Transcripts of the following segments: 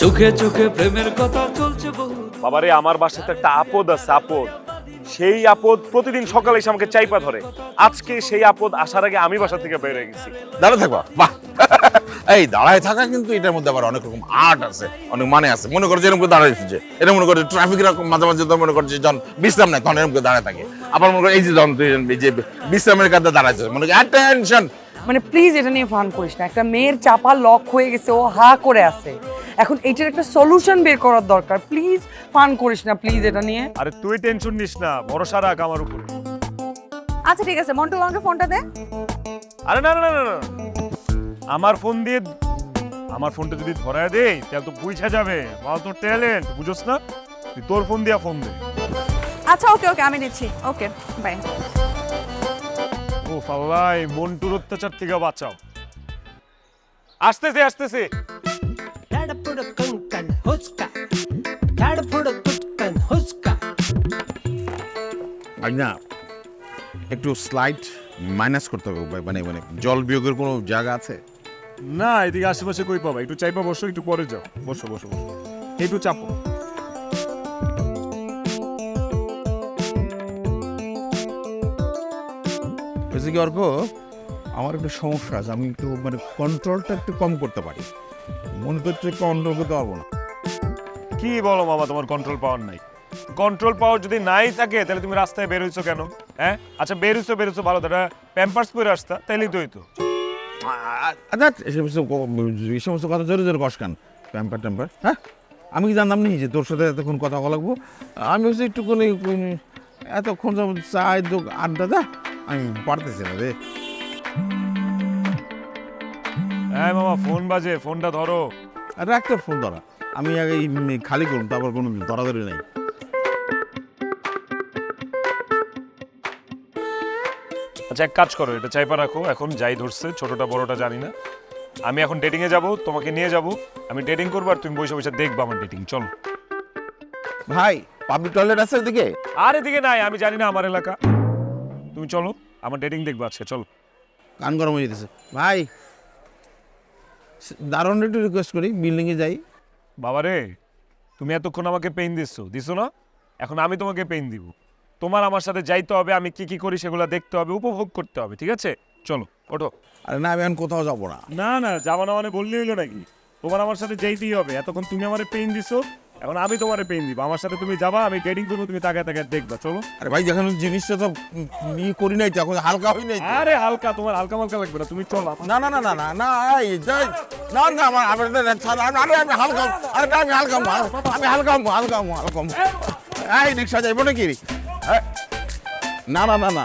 চোখে চোখে প্রেমের কথা চলছে বহু বাবারে আমার বাসাতে একটা আপদ আছে আপদ। সেই আপদ প্রতিদিন সকালে এসে আমাকে চাইপা ধরে। আজকে সেই আপদ আসার আগে আমি বাসা থেকে বের হয়ে গেছি। দাঁড়া থাকবা বাহ। এই দাঁড়ায় থাকা কিন্তু এটার মধ্যে আবার অনেক রকম আর্ট আছে অনেক মানে আছে। মনে করো যেরকম করে দাঁড়ায় যে এটা মনে করো ট্রাফিক এরকম মাঝে মাঝে তো মনে করছে যখন বিশ্রাম নেয় তখন এরকম করে দাঁড়ায় থাকে। আবার মনে করো এই যে যখন যে বিশ্রামের কাছে দাঁড়াচ্ছে মনে করো অ্যাটেনশন মানে প্লিজ এটা নিয়ে ফান করিস না। একটা মেয়ের চাপা লক হয়ে গেছে ও হা করে আছে। এখন এটার একটা সলিউশন বের করার দরকার। প্লিজ ফান করিস না প্লিজ এটা নিয়ে। আরে তুই টেনশন নিস না ভরসা রাখ আমার উপরে। আচ্ছা ঠিক আছে মন্টু আমাকে ফোনটা দে। আরে না না না না, না আমার ফোন দিয়ে আমার ফোনটা যদি ধরায় দেই তাহলে তো বুঝা যাবে। বাবা তোর ট্যালেন্ট বুঝোস না? তুই তোর ফোন দিয়া ফোন দে। আচ্ছা ওকে ওকে আমি দিচ্ছি। ওকে বাই মন্টুর অত্যাচার থেকে বাঁচাও। আসতেছে আসতেছে। না একটু স্লাইড মাইনাস করতে হবে মানে মানে জল বিয়োগের কোনো জায়গা আছে? না এদিকে আশেপাশে কই পাবা? একটু চাইপা বসো একটু পরে যাও। বসো বসো বসো। একটু চাপো। হয়েছে কি অর্ক আমার একটু সমস্যা আছে আমি একটু মানে কন্ট্রোলটা একটু কম করতে পারি। মনে করছে কন্ট্রোল করতে পারব না। কি বলো বাবা তোমার কন্ট্রোল পাওয়ার নাই। কন্ট্রোল পাওয়ার যদি নাই থাকে তাহলে তুমি রাস্তায় বের হইছো কেন? হ্যাঁ? আচ্ছা বের হইছো বের হইছো ভালো দাদা প্যাম্পার্স পরে আসতা তাইলেই তো হইতো। এই সমস্ত কথা জোরে জোরে কস কেন? ট্যাম্পার ট্যাম্পার হ্যাঁ? আমি কি জানতাম নি যে তোর সাথে এতক্ষণ কথা বলা লাগবো? আমি হচ্ছে একটুখানি এতক্ষণ চাই তো আড্ডা দা আমি পারতেছি না রে হ্যাঁ মামা ফোন বাজে ফোনটা ধরো। আর রাখ তোর ফোন ধরা। আমি আগে এই খালি করুন তারপর কোনো ধরাধরি নাই। আচ্ছা এক কাজ করো এটা চাইপা রাখো। এখন যাই ধরছে ছোটটা বড়টা জানি না। আমি এখন ডেটিং এ যাব তোমাকে নিয়ে যাব। আমি ডেটিং করব আর তুমি বসে বসে দেখবা আমার ডেটিং চলো। ভাই পাবলিক টয়লেট আছে ওদিকে? আর এদিকে নাই আমি জানি না আমার এলাকা। তুমি চলো আমার ডেটিং দেখবা আজকে চলো। কান গরম হয়ে যেতেছে। ভাই দারুণ একটু রিকোয়েস্ট করি বিল্ডিংয়ে যাই। বাবা রে তুমি এতক্ষণ আমাকে পেইন দিচ্ছো দিছো না? এখন আমি তোমাকে পেইন দিব। তোমার আমার সাথে যাইতে হবে আমি কি কি করি সেগুলো দেখতে হবে উপভোগ করতে হবে ঠিক আছে? চলো ওঠো। আরে না আমি এখন কোথাও যাব না। না না যাব না মানে বললে হইল নাকি? তোমার আমার সাথে যাইতেই হবে এতক্ষণ তুমি আমারে পেইন দিছো এখন আমি তোমারে পেইন দিব আমার সাথে তুমি যাবা আমি ডেটিং করব তুমি তাকায় তাকায় দেখবা চলো। আরে ভাই যখন জিনিসটা তো ই করি নাই তো এখন হালকা হই নাই আরে হালকা তোমার হালকা মালকা লাগবে না তুমি চলো। না না না না না না এই যাই। না না আমার আমার ছাড় আমি হালকা আরে না, আমি হালকা আমি হালকা হালকা হালকা। এই রিক্সা যাইবো নাকি? না না না না।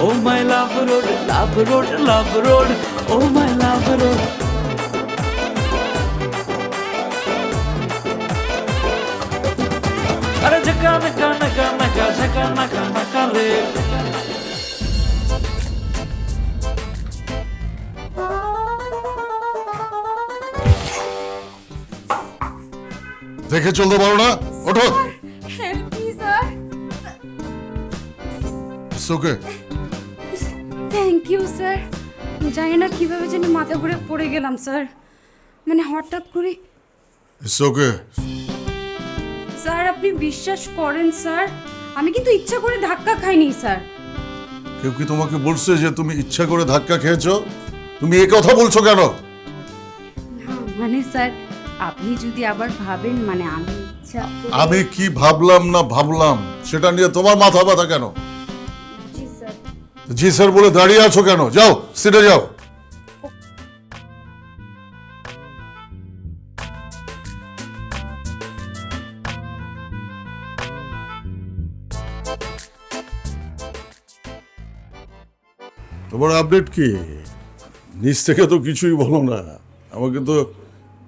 Oh my love road love road love road oh my love road আরে ঝকা নকা নকা নকা ঝকা নকা নকা রে দেখে চলতে পারো না? ওঠো। Help me sir okay thank you sir জানি না কীভাবে যেন মাথা ঘুরে পড়ে গেলাম স্যার মানে হঠাৎ করে ইটস ওকে স্যার আপনি বিশ্বাস করেন স্যার আমি কিন্তু ইচ্ছা করে ধাক্কা খাইনি স্যার কেউ কি তোমাকে বলছে যে তুমি ইচ্ছা করে ধাক্কা খেয়েছো? তুমি এ কথা বলছো কেন? না, মানে স্যার আপনি যদি আবার ভাবেন মানে আমি ইচ্ছা করে- আমি কি ভাবলাম না ভাবলাম সেটা নিয়ে তোমার মাথা ব্যথা কেন? জি স্যার বলে দাঁড়িয়ে আছো কেন? যাও সিটে যাও। তোমার আপডেট কি? নিচ থেকে তো কিছুই বলো না। আমাকে তো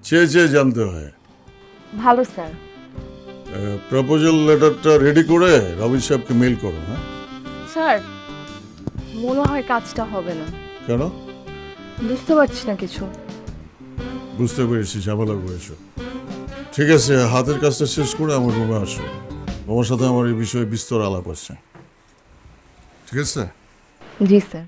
চেয়ে চেয়ে জানতে হয়। ভালো স্যার। প্রপোজাল লেটারটা রেডি করে রবি সাহেবকে মেল করো হ্যাঁ? স্যার মনে হয় কাজটা হবে না। কেন? বুঝতে পারছি না কিছু। বুঝতে পেরেছি ঝামেলা করেছ। ঠিক আছে হাতের কাজটা শেষ করে আমার রুমে আসো। তোমার সাথে আমার এই বিষয়ে বিস্তর আলাপ আছে। ঠিক আছে? জি স্যার।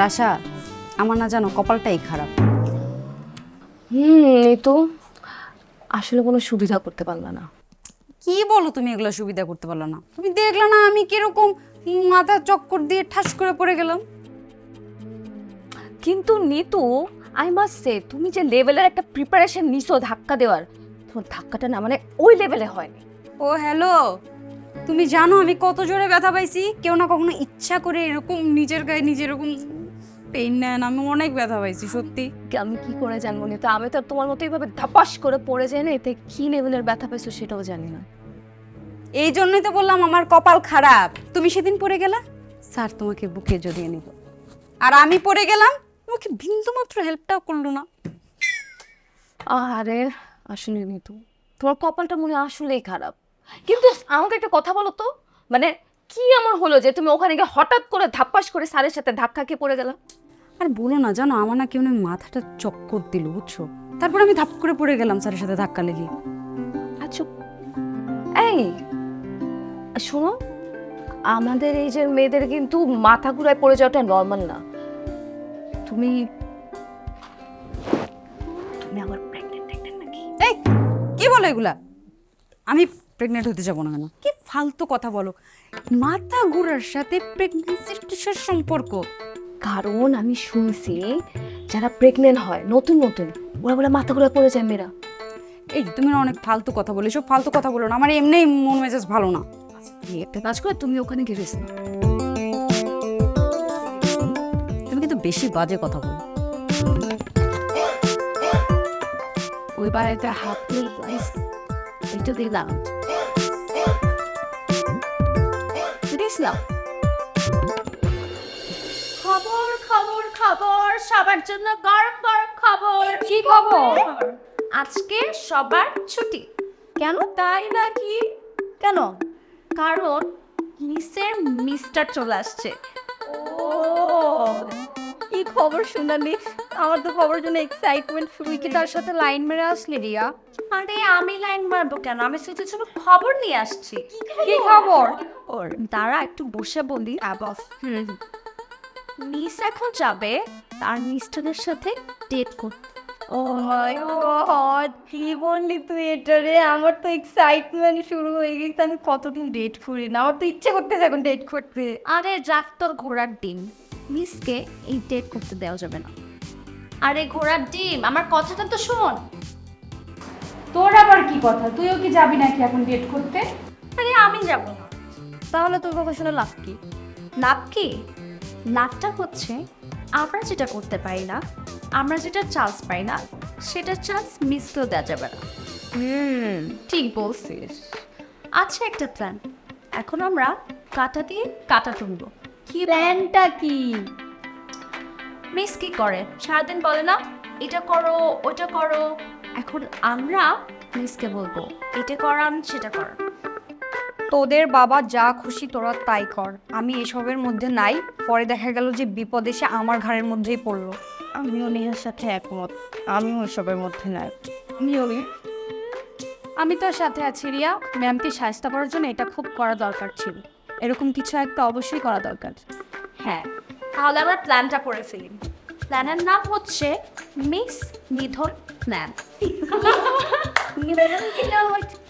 রাশা আমার না জানো কপালটাই খারাপ। হুম এই তো। আসলে কোনো সুবিধা করতে পারলা না। কি বলো তুমি এগুলো সুবিধা করতে পারল না? তুমি দেখলে না আমি কীরকম মাথা চক্কর দিয়ে ঠাস করে পড়ে গেলাম? কিন্তু নিতু আই মাস্ট সে তুমি যে লেভেলের একটা প্রিপারেশন নিছো ধাক্কা দেওয়ার তোমার ধাক্কাটা না মানে ওই লেভেলে হয়নি। ও হ্যালো তুমি জানো আমি কত জোরে ব্যথা পাইছি? কেউ না কখনো ইচ্ছা করে এরকম নিজের গায়ে নিজে এরকম পেইন নেন আমি অনেক ব্যথা পাইছি সত্যি। আমি কি করে জানব? তো আমি তো তোমার মতো এইভাবে ধাপাস করে পড়ে যাই না এতে কি লেভেলের ব্যথা পাইছো সেটাও জানি না। এই জন্যই তো বললাম আমার কপাল খারাপ। তুমি সেদিন পড়ে গেলা? স্যার তোমাকে বুকে জড়িয়ে নিল আর আমি পড়ে গেলাম? তোমাকে বিন্দু মাত্র হেল্পটাও করল না। আরে আসলে নিতু তোমার কপালটা মনে আসলেই খারাপ। কিন্তু আমাকে একটা কথা বলো তো? মানে কি আমার হলো যে তুমি ওখানে গিয়ে হঠাৎ করে ধাপ্পাস করে স্যারের সাথে ধাক্কা খেয়ে পড়ে গেলা? আর বলো না জানো আমার না কেউ মাথাটা চক্কর দিল বুঝছ? তারপর আমি ধাপ করে পড়ে গেলাম স্যারের সাথে ধাক্কা লেগে। আচ্ছা এই শোনো আমাদের এই যে মেয়েদের কিন্তু মাথা ঘুরায় পড়ে যাওয়াটা নর্মাল না। তুমি তুমি আমার প্রেগনেন্ট নাকি? এই কি বলো এগুলা? আমি প্রেগনেন্ট হতে যাব না কেন? কি ফালতু কথা বলো। মাথা ঘুরার সাথে প্রেগনেন্সির কিসের সম্পর্ক? কারণ আমি শুনছি যারা প্রেগনেন্ট হয় নতুন নতুন ওরা বলে মাথা ঘুরে পড়ে যায় মেয়েরা। এই তুমি না অনেক ফালতু কথা বলো এসব ফালতু কথা বলো না আমার এমনি মন মেজাজ ভালো না। তুমি একটা কাজ করে তুমি ওখানে rest নাও। তুমি কিন্তু বেশি বাজে কথা বলো। ওই বাড়িতে এটা দিলাম দিয়েছিলাম খবর সবার জন্য গরম গরম খবর। কি খবর? আজকে সবার ছুটি। কেন? তাই নাকি? কেন? কারণ মিসের মিস্টার চলে আসছে। ও কি খবর শুনালি আমার তো খবর জন্য এক্সাইটমেন্ট তুই কি তার সাথে লাইন মেরে আসলি রিয়া? আরে আমি লাইন মারবো কেন? আমি শুধু শুধু খবর নিয়ে আসছি। কি খবর? ওর তারা একটু বসে বলি। আবাস মিস এখন যাবে? তার মিস্টারের সাথে ডেট করতে। ও মাই গড কি বললি তুই এটা রে? আমার তো এক্সাইটমেন্ট শুরু হয়ে গেছে আমি কতদিন ডেট করি না? আমার তো ইচ্ছে করতেছে এখন ডেট করতে। আরে যাক তোর ঘোড়ার ডিম। মিসকে এই ডেট করতে দেওয়া যাবে না। আরে ঘোড়ার ডিম আমার কথাটা তো শোন। তোর আবার কি কথা? তুইও কি যাবি নাকি এখন ডেট করতে? আরে আমি যাব না। তাহলে তোর কথা শুনে লাভ কি? লাভ কি? লাভটা হচ্ছে আমরা যেটা করতে পারি না আমরা যেটা চান্স পাই না সেটা চান্স মিস তো দেওয়া যাবে না। হুম। ঠিক বলছিস। আচ্ছা একটা প্ল্যান এখন আমরা কাটা দিয়ে কাটা তুলবো। কি প্ল্যানটা কি? মিস কি করে? সারাদিন বলে না এটা করো ওটা করো। এখন আমরা মিসকে বলব এটা করান সেটা করান তোদের বাবা যা খুশি তোরা তাই কর। আমি এসবের মধ্যে নাই। পরে দেখা গেল যে বিপদ এসে আমার ঘরের মধ্যেই পড়ল। আমিও নেহার সাথে একমত। আমিও এসবের মধ্যে নাই। আমিও আমি তোর সাথে আছি রিয়া। ম্যামকে সাহায্য করার জন্য এটা খুব করা দরকার ছিল। এরকম কিছু একটা অবশ্যই করা দরকার। হ্যাঁ তাহলে আমরা প্ল্যানটা করে ফেলি। প্ল্যানের নাম হচ্ছে মিস নিধন প্ল্যান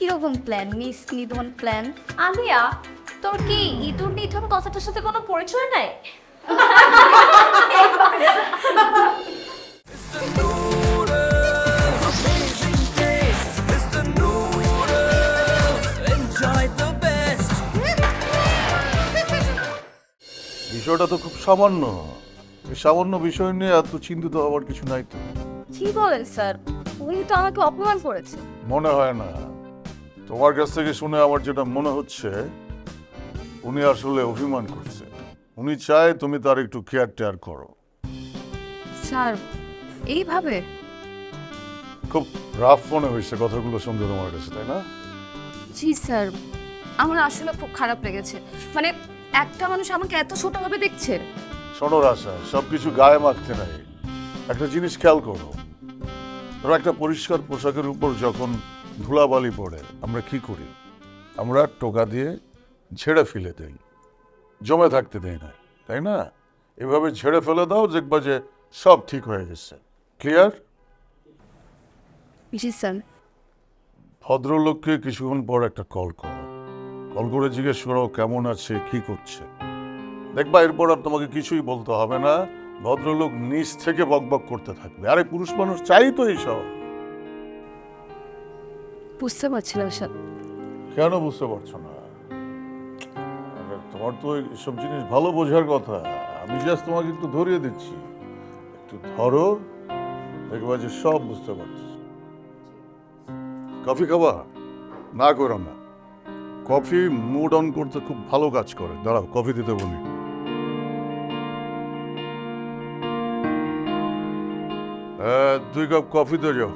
কীরকম প্ল্যান মিস নিধন প্ল্যান আলিয়া তোর কি ইতুর নিধন কথাটার সাথে কোনো পরিচয় নাই? বিষয়টা তো খুব সামান্য। সামান্য বিষয় নিয়ে এত চিন্তিত হওয়ার কিছু নাই তো। কি বলেন স্যার উনি তো আমাকে অপমান করেছে মনে হয় না। তোমার কাছ থেকে শুনে আমার যেটা মনে হচ্ছে উনি আসলে অভিমান করছে। উনি চায় তুমি তার একটু কেয়ার টেয়ার করো। স্যার এইভাবে? খুব রাফ মনে হয়েছে কথাগুলো শুনতে তোমার কাছে তাই না? জি স্যার। আমার আসলে খুব খারাপ লেগেছে। মানে একটা মানুষ আমাকে এত ছোটভাবে দেখছে। শোনো রাশা সবকিছু গায়ে মাখতে নাই। একটা জিনিস খেয়াল করো। ধরো একটা পরিষ্কার পোশাকের উপর যখন ধুলাবালি পড়ে আমরা কি করি? আমরা টোকা দিয়ে ঝেড়ে ফেলে দেই। জমে থাকতে দেই না তাই না? এভাবে ঝেড়ে ফেলে দাও দেখবা যে সব ঠিক হয়ে গেছে। ক্লিয়ার জি স্যার ভদ্রলোককে কিছুক্ষণ পর একটা কল করো। কল করে জিজ্ঞেস করো কেমন আছে কি করছে? দেখবা এরপর আর তোমাকে কিছুই বলতে হবে না। ভদ্রলোক নিজ থেকে বকবক করতে থাকবে। আরে পুরুষ মানুষ চাই তো এইসব। বুঝতে পারছি না স্যার। কেন বুঝতে পারছ না? তোমার তো এইসব জিনিস ভালো বোঝার কথা। আমি জাস্ট তোমাকে একটু ধরিয়ে দিচ্ছি। একটু ধরো দেখবা যে সব বুঝতে পারছ। কফি খাবা? না করো না। কফি মুড অন করতে খুব ভালো কাজ করে। দাঁড়াও কফি দিতে বলি। আহ, দুই কাপ কফি তো যাও।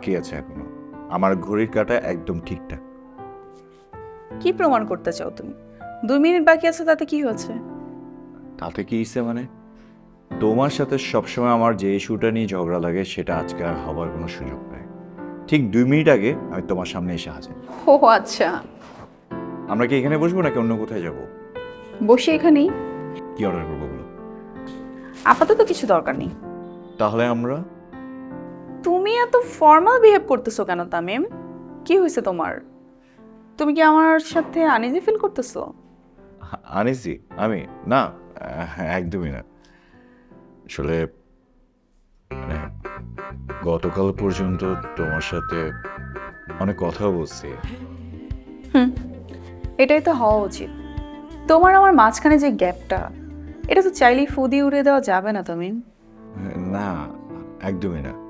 বাকি আছে এখনও। আমার ঘড়ির কাটা একদম ঠিকঠাক। কি প্রমাণ করতে চাও তুমি? দুই মিনিট বাকি আছে তাতে কি হচ্ছে তাতে কি ইসে মানে? তোমার সাথে সবসময় আমার যে ইস্যুটা নিয়ে ঝগড়া লাগে সেটা আজকে আর হবার কোনো সুযোগ নেই। ঠিক দুই মিনিট আগে আমি তোমার সামনে এসে হাজির। ও আচ্ছা। আমরা কি এখানে বসবো নাকি অন্য কোথায় যাব? বসে এখানেই। কি অর্ডার করব বলো? আপাতত কিছু দরকার নেই। তাহলে আমরা তুমি এত ফর্মাল বিহেভ করতেছো কেন তামিম? কি হয়েছে তোমার? তুমি কি আমার সাথে আনিজি ফিল করতেছো? আনিসি আমি? না আহ, একদমই না। আসলে মানে গতকাল পর্যন্ত তোমার সাথে অনেক কথা বলছি। এটাই তো হওয়া উচিত। তোমার আমার মাঝখানে যে গ্যাপটা এটা তো চাইলেই ফুদি উড়ে দেওয়া যাবে না তামিম। না একদমই না।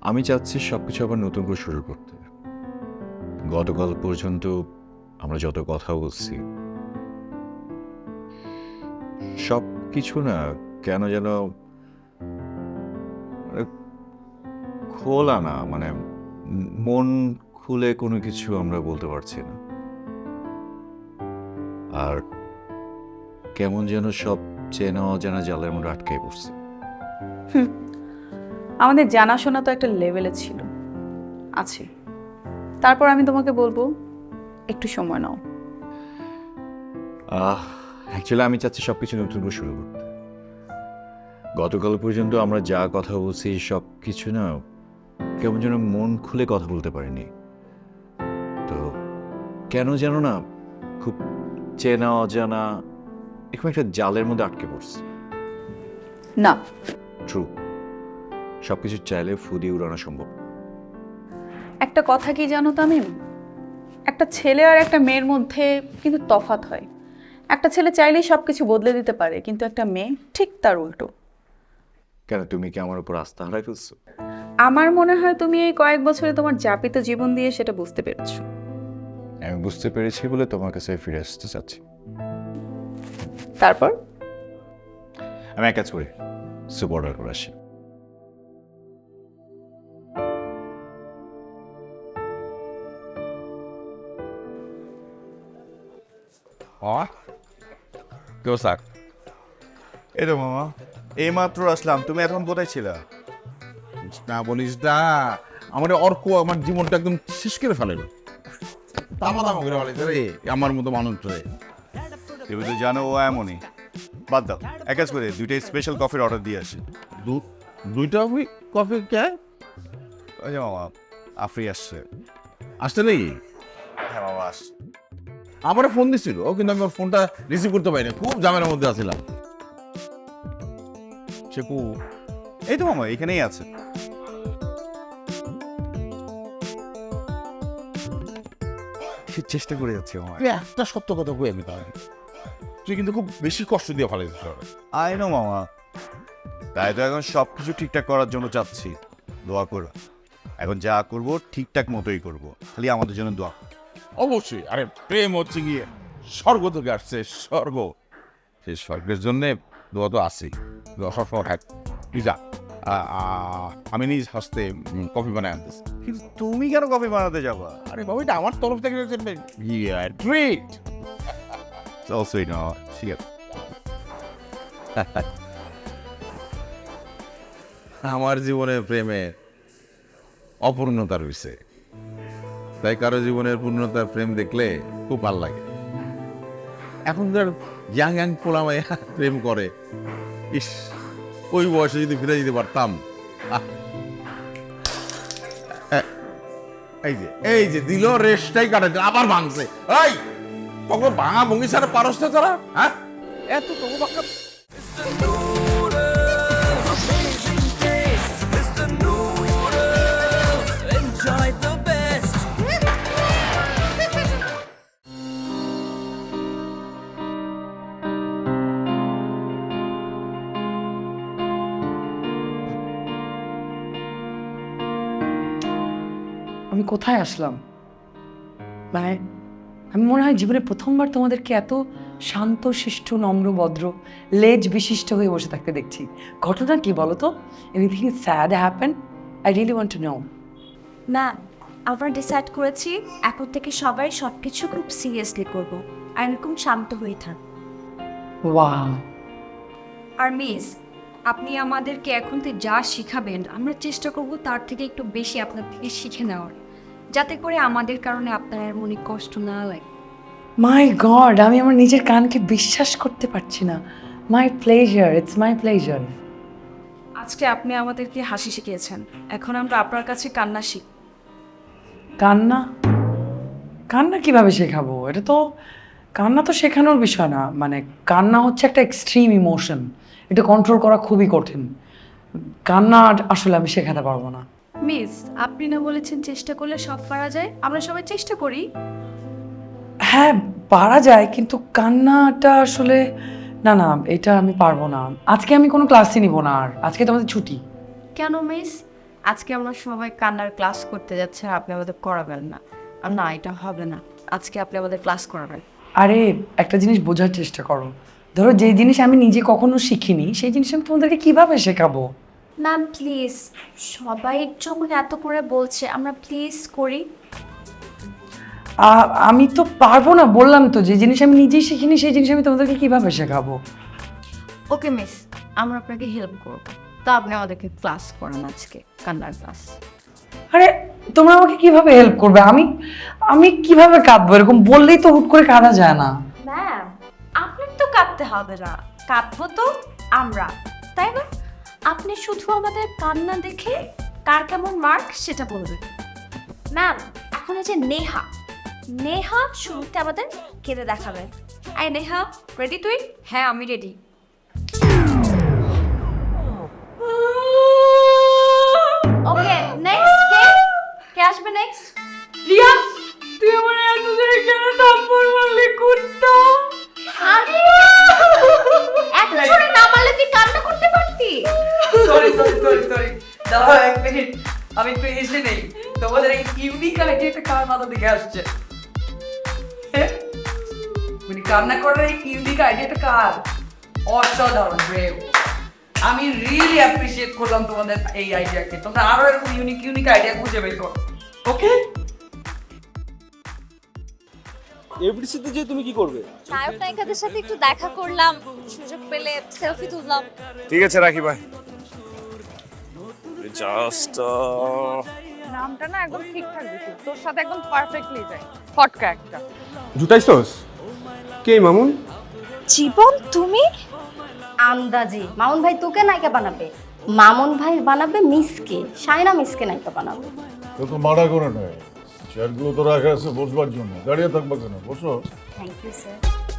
আমি চাচ্ছি সব কিছু আবার নতুন করে শুরু করতে। গতকাল পর্যন্ত আমরা যত কথা বলছি সব কিছু না কেন যেন মানে খোলা না মানে মন খুলে কোনো কিছু আমরা বলতে পারছি না। আর কেমন যেন সব চেনা অজানা জালের মধ্যে আটকে পড়ছে। আমাদের জানাশোনা তো একটা লেভেলে ছিল। আছে। তারপর আমি তোমাকে বলব একটু সময় নাও। অ্যাকচুয়ালি আমি চাচ্ছি সব কিছু নতুন করে শুরু করতে। গতকাল পর্যন্ত আমরা যা কথা বলছি সব কিছু না কেমন যেন মন খুলে কথা বলতে পারিনি। তো কেন যেন না খুব চেনা অজানা এরকম একটা জালের মধ্যে আটকে পড়ছে। না। ট্রু সব কিছু চাইলে ফুদি উড়ানো সম্ভব। একটা কথা কি জানো তামিম? একটা ছেলে আর একটা মেয়ের মধ্যে কিন্তু তফাত হয়। একটা ছেলে চাইলেই সব কিছু বদলে দিতে পারে কিন্তু একটা মেয়ে ঠিক তার উল্টো। কেন তুমি কি আমার উপর আস্থা হারাই ফেলছো? আমার মনে হয় তুমি এই কয়েক বছরে তোমার যাপিত জীবন দিয়ে সেটা বুঝতে পেরেছ। আমি বুঝতে পেরেছি বলে তোমার কাছে ফিরে আসতে চাচ্ছি। তারপর? আমি এক কাজ করি অর্ডার করে আসি। কেউ সাক এই তো মামা। এই মাত্র আসলাম। তুমি এখন কোথায় ছিলা? না বলিস না। আমার অর্ক আমার জীবনটা একদম শেষ করে ফেলেন তামা তামা করে ফেলেছে রে আমার মতো মানুষ রে। তুমি তো জানো ও এমনই। বাদ দাও। এক কাজ করে দুইটাই স্পেশাল কফির অর্ডার দিয়ে আসি। দু- দুইটা কফি কে? ওই যে মামা আফরি আসছে আসতে নেই হ্যাঁ মামা আসছে। আমার ফোন দিছিল ও কিন্তু আমি ওর ফোনটা রিসিভ করতে পারিনি। খুব জামের মধ্যে আছিলাম। চেপু এই তো মামা এখানেই আছে। চেষ্টা করে যাচ্ছি মামা। তুই একটা সত্য কথা কই আমি তাহলে? তুই কিন্তু খুব বেশি কষ্ট দিয়ে ফেলাইছিস আই নো মামা। তাই তো এখন সব কিছু ঠিকঠাক করার জন্য চাচ্ছি। দোয়া করো। এখন যা করব ঠিকঠাক মতোই করব। খালি আমাদের জন্য দোয়া। অবশ্যই আরে প্রেম হচ্ছে গিয়ে স্বর্গ থেকে আসছে স্বর্গ। সেই স্বর্গের জন্য দোয়া তো আছেই। দোয়া সবসময় থাক তুই যা। আ- আ- আমি নিজ হস্তে কফি বানায় আনতেছি। কিন্তু তুমি কেন কফি বানাতে যাব? আরে বাবু এটা আমার তরফ থেকে ট্রিট সুইট মামা ঠিক আছে আমার জীবনে প্রেমের অপূর্ণতা রয়েছে। তাই কারও জীবনের পূর্ণতার প্রেম দেখলে খুব ভালো লাগে। এখন এখনকার ইয়াং ইয়াং পোলামাইয়া প্রেম করে। ইস, ওই বয়সে যদি ফিরে দিতে পারতাম। এই যে এই যে দিল রেস্টটাই কাটাতে আবার ভাঙছে। এই তখন ভাঙা ভঙ্গি ছাড়া পারস তারা হ্যাঁ? এত তবু কোথায় আসলাম? মানে আমি মনে হয় জীবনে প্রথমবার তোমাদেরকে এত শান্ত শিষ্ট নম্র ভদ্র লেজ বিশিষ্ট হয়ে বসে থাকতে দেখছি। ঘটনা কি বলো তো anything sad happen I really want to know না আমরা ডিসাইড করেছি এখন থেকে সবাই সব কিছু খুব সিরিয়াসলি করব। আর এরকম শান্ত হয়ে থাক। ওয়াও আর মিস আপনি আমাদেরকে এখন থেকে যা শিখাবেন আমরা চেষ্টা করব তার থেকে একটু বেশি আপনার থেকে শিখে নেওয়ার। যাতে করে আমাদের কারণে আপনার আর মনে কষ্ট না লাগে। মাই গড আমি আমার নিজের কানকে বিশ্বাস করতে পারছি না। My pleasure it's my pleasure আজকে আপনি আমাদেরকে হাসি শিখিয়েছেন। এখন আমরা আপনার কাছে কান্না শিখ কান্না? কান্না কীভাবে শেখাবো? এটা তো কান্না তো শেখানোর বিষয় না। মানে কান্না হচ্ছে একটা এক্সট্রিম ইমোশন এটা কন্ট্রোল করা খুবই কঠিন। কান্না আসলে আমি শেখাতে পারব না। মিস আপনি না বলেছেন চেষ্টা করলে সব পারা যায়। আমরা সবাই চেষ্টা করি। হ্যাঁ পারা যায় কিন্তু কান্নাটা আসলে না না এটা আমি পারব না। আজকে আমি কোনো ক্লাসই নিব না আর। আজকে তোমাদের ছুটি। কেন মিস? আজকে আমরা সবাই কান্নার ক্লাস করতে যাচ্ছে আর আপনি আমাদের করাবেন না। আর না এটা হবে না। আজকে আপনি আমাদের ক্লাস করাবেন। আরে একটা জিনিস বোঝার চেষ্টা করো। ধরো যে জিনিস আমি নিজে কখনো শিখিনি সেই জিনিস আমি তোমাদেরকে কীভাবে শেখাবো? ম্যাম প্লিজ সবাই যখন এত করে বলছে আমরা প্লিজ করি। আ- আমি তো পারব না বললাম তো যে জিনিস আমি নিজেই শিখিনি সেই জিনিস আমি তোমাদেরকে কীভাবে শেখাবো? ওকে মিস আমরা আপনাকে হেল্প করব। তা আপনি আমাদেরকে ক্লাস করান আজকে কান্নার ক্লাস আরে তোমরা আমাকে কীভাবে হেল্প করবে? আমি আমি কীভাবে কাঁদবো? এরকম বললেই তো হুট করে কাঁদা যায় না। ম্যাম আপনার তো কাঁদতে হবে না। কাঁদবো তো আমরা তাই না? আপনি শুধু আমাদের কান্না দেখে কার কেমন মার্ক সেটা বলবেন? ম্যাম এখন যে নেহা। নেহা শুরুতে আমাদের কেঁদে দেখাবেন আই নেহা রেডি তুই? হ্যাঁ আমি রেডি ওকে নেক্সট কে? কে আসবে নেক্সট রিয়া তুই আমার এত জোরে কেন থাপ্পড় মারলি কুত্তা? এত জোরে না মারলে তুই কান্না করতে পারতি? সরি সরি সরি সরি দাঁড়াও এক মিনিট আমি একটু এসে নেই। তোমাদের এই ইউনিক আইডিয়াটা কার মাথা থেকে আসছে? মানে কান্না করার এই ইউনিক আইডিয়াটা কার? অসাধারণ ব্রেভ আমি রিয়েলি অ্যাপ্রিসিয়েট করলাম তোমাদের এই আইডিয়াকে। তোমরা আরও এরকম ইউনিক ইউনিক আইডিয়া খুঁজে বের করো। ওকে এফডিসিতে যে তুমি কি করবে? নায়ক নায়িকাদের সাথে একটু দেখা করলাম সুযোগ পেলে সেলফি তুললাম। ঠিক আছে রাখি ভাই জাস্ট নামটা না একদম ঠিকঠাক দিছি। তোর সাথে একদম পারফেক্টলি যায়। ফটকা একটা। জুটাইছস কে মামুন? জীবন তুমি? আন্দাজি। মামুন ভাই তোকে নায়িকা বানাবে। মামুন ভাই বানাবে মিসকে। সায়না মিসকে নাইকা বানাবে। তো মারা করে নয়। চেয়ারগুলো তো রাখা আছে বসবার জন্য দাঁড়িয়ে থাকবা কেন বসো থ্যাংক ইউ স্যার